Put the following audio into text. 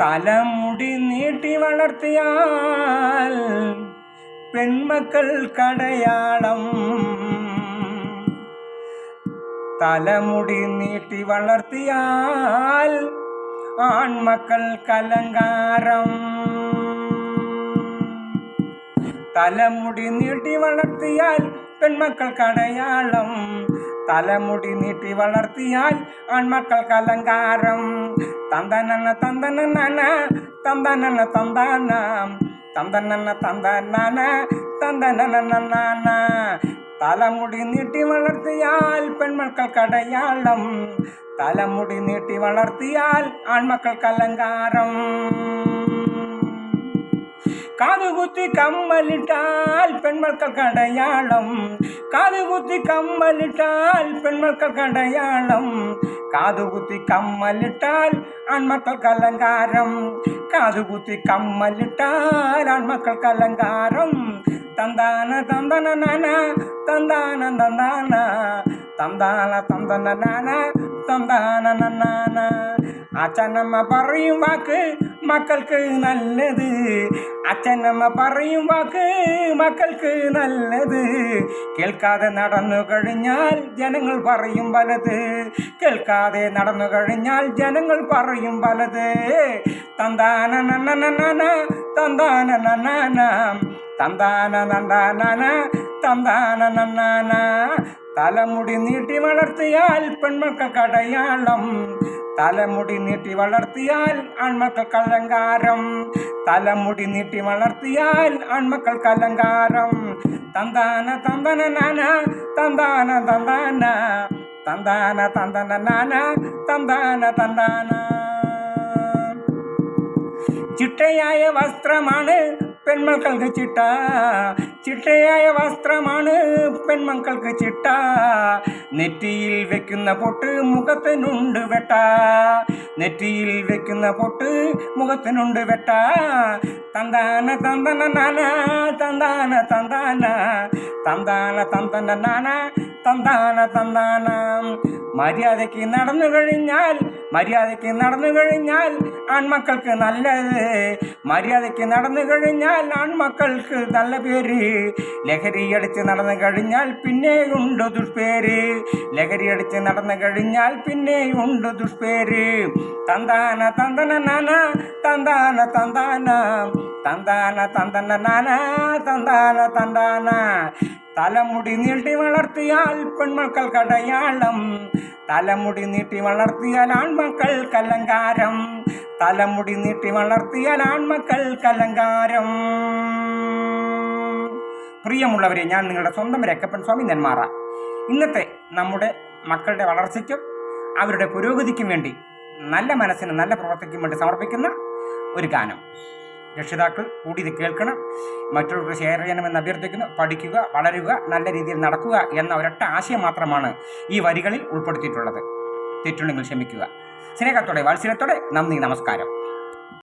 തലമുടി നീട്ടി വളർത്തിയാൽ പെൺമക്കൾ കടയാളം. തലമുടി നീട്ടി വളർത്തിയാൽ ആൺമക്കൾ കലങ്കാരം. തലമുടി നീട്ടി വളർത്തിയാൽ പെൺമക്കൾ കടയാളം. തലമുടി നീട്ടി വളർത്തിയാൽ ആൺമക്കൾ കലങ്കാരം. തന്തനന തന്തനന തന്തനന തന്താന തന്തനന തന്തനന തന്തനന തലമുടി നീട്ടി വളർത്തിയാൽ പെൺമക്കൾ കടയാളം തലമുടി നീട്ടി വളർത്തിയാൽ ആൺമക്കൾ അലങ്കാരം കാതുകുത്തി കമ്മലിട്ടാൽ പെൺമക്കൾ കടയാളം കാതുകുത്തി കമ്മലിട്ടാൽ പെൺമക്കൾ കടയാളം കാതുകുത്തി കമ്മലിട്ടാൽ ആൺമക്കൾക്ക് അലങ്കാരം കാതുകുത്തി കമ്മലിട്ടാൽ ആൺമക്കൾക്ക് അലങ്കാരം തന്താന തന്തന നാന തന്താന തന്താന തന്താന തന്തന തന്താന നന്നാന അച്ഛനമ്മ പറയും വാക്ക് മക്കൾക്ക് നല്ലത്. അച്ഛനമ്മ പറയും വാക്ക് മക്കൾക്ക് നല്ലത്. കേൾക്കാതെ നടന്നു കഴിഞ്ഞാൽ ജനങ്ങൾ പറയും പലത് കേൾക്കാതെ നടന്നു കഴിഞ്ഞാൽ ജനങ്ങൾ പറയും പലത് തന്താന നന്നന തന്താന നന്നാന തന്താന നന്ദാന തന്താന നന്നാന തലമുടി നീട്ടി വളർത്തിയാൽ പെൺമക്കൾ കടയാളം. തലമുടി നീട്ടി വളർത്തിയാൽ ആൺമക്കൾ കലങ്കാരം. തലമുടി നീട്ടി വളർത്തിയാൽ ആൺമക്കൾ കലങ്കാരം. തന്താന തന്തന നാന തന്താന തന്താന. തന്താന തന്തന നാന തന്താന തന്താന. ചിട്ടയായ വസ്ത്രമാണ് പെൺമക്കൾക്ക് ചിട്ട. ചിട്ടയായ വസ്ത്രമാണ് പെൺമക്കൾക്ക് ചിട്ട. നെറ്റിയിൽ വെക്കുന്ന പൊട്ട് മുഖത്തിനുണ്ട് വെട്ട. നെറ്റിയിൽ വെക്കുന്ന പൊട്ട് മുഖത്തിനുണ്ട് വെട്ട. തന്താന തന്തന നാന തന്താന തന്താന. തന്താന തന്തന നാന തന്താന തന്താന. മര്യാദയ്ക്ക് നടന്നു കഴിഞ്ഞാൽ മര്യാദയ്ക്ക് നടന്നു കഴിഞ്ഞാൽ ആൺമക്കൾക്ക് നല്ലത്. മര്യാദയ്ക്ക് നടന്നു കഴിഞ്ഞാൽ ആൺമക്കൾക്ക് നല്ല പേര്. ലഹരി അടിച്ച് നടന്നു കഴിഞ്ഞാൽ പിന്നെ ഉണ്ട് ദുഷ്പേര്. ലഹരി അടിച്ച് നടന്നു കഴിഞ്ഞാൽ പിന്നെ ഉണ്ട് ദുഷ്പേര്. തന്താന തന്തന നാന തന്താന തന്താന. തന്താന തന്തന നാന തന്താന തന്താന. തലമുടി നീട്ടി വളർത്തിയാൽ പെൺമക്കൾ കടയാളം. തലമുടി നീട്ടി വളർത്തിയാൽ ആൺമക്കൾ കലങ്കാരം. തലമുടി നീട്ടി വളർത്തിയാൽ ആൺമക്കൾ കലങ്കാരം. പ്രിയമുള്ളവരെ ഞാൻ നിങ്ങളുടെ സ്വന്തം രക്കപ്പൻ സ്വാമി നെന്മാറ. ഇന്നത്തെ നമ്മുടെ മക്കളുടെ വളർച്ചയ്ക്കും അവരുടെ പുരോഗതിക്കും വേണ്ടി നല്ല മനസ്സിന് നല്ല പ്രവർത്തിക്കും വേണ്ടി സമർപ്പിക്കുന്ന ഒരു ഗാനം. രക്ഷിതാക്കൾ കൂടി ഇത് കേൾക്കണം. മറ്റുള്ളവർക്ക് ഷെയർ ചെയ്യണമെന്ന് അഭ്യർത്ഥിക്കുന്നു. പഠിക്കുക വളരുക നല്ല രീതിയിൽ നടക്കുക എന്ന ഒരൊറ്റ ആശയം മാത്രമാണ് ഈ വരികളിൽ ഉൾപ്പെടുത്തിയിട്ടുള്ളത്. തെറ്റുണ്ടെങ്കിൽ ക്ഷമിക്കുക. സ്നേഹത്തോടെ വാത്സല്യത്തോടെ നന്ദി നമസ്കാരം.